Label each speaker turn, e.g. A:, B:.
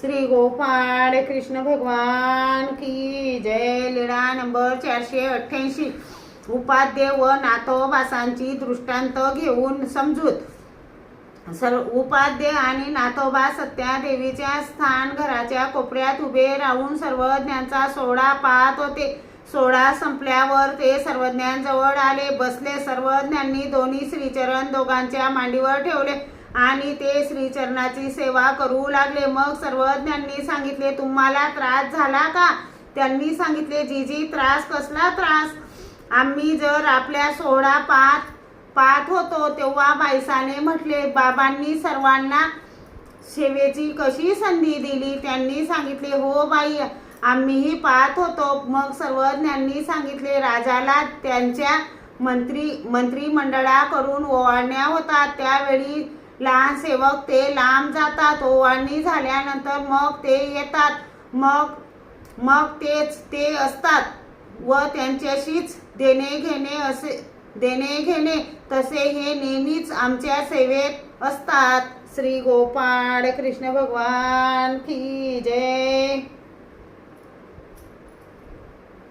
A: श्री गोपाळ कृष्ण भगवान की जय. लीळा नंबर चारशे अठ्ठ्याऐंशी. उपाध्ये व नाथोबासांची दृष्टांत घेऊन समजूत. सर्व उपाध्ये आणि नाथोबा सत्या देवीच्या स्थान घराच्या कोपऱ्यात उभे राहून सर्वज्ञांचा सोहळा पाहत होते. सोहळा संपल्यावर ते सर्वज्ञांजवळ आले. बसले. सर्वज्ञांनी दोन्ही श्रीचरण दोघांच्या मांडीवर ठेवले. आणि ते श्रीचरणाची सेवा करू लागले. मग सर्वज्ञांनी सांगितले तुम्हाला त्रास झाला का? त्यांनी सांगितले जीजी त्रास कसला त्रास? आम्ही जर आपल्या सोहळा पाहत पाहत होतो तेव्हा बायसाने म्हटले बाबांनी सर्वांना सेवेची कशी संधी दिली? त्यांनी सांगितले हो बाई आम्हीही पाहत होतो. मग सर्वज्ञांनी सांगितले राजाला त्यांच्या मंत्री मंत्रिमंडळाकडून ओवाळण्या होतात त्यावेळी लहान सेवक ते लांब जातात. ओवाळणी झाल्यानंतर मग ते येतात. मग मग तेच ते असतात. व त्यांच्याशीच देणे घेणे असे देणे घेणे तसे हे नेहमीच आमच्या सेवेत असतात. श्री गोपाळ कृष्ण भगवान की जय.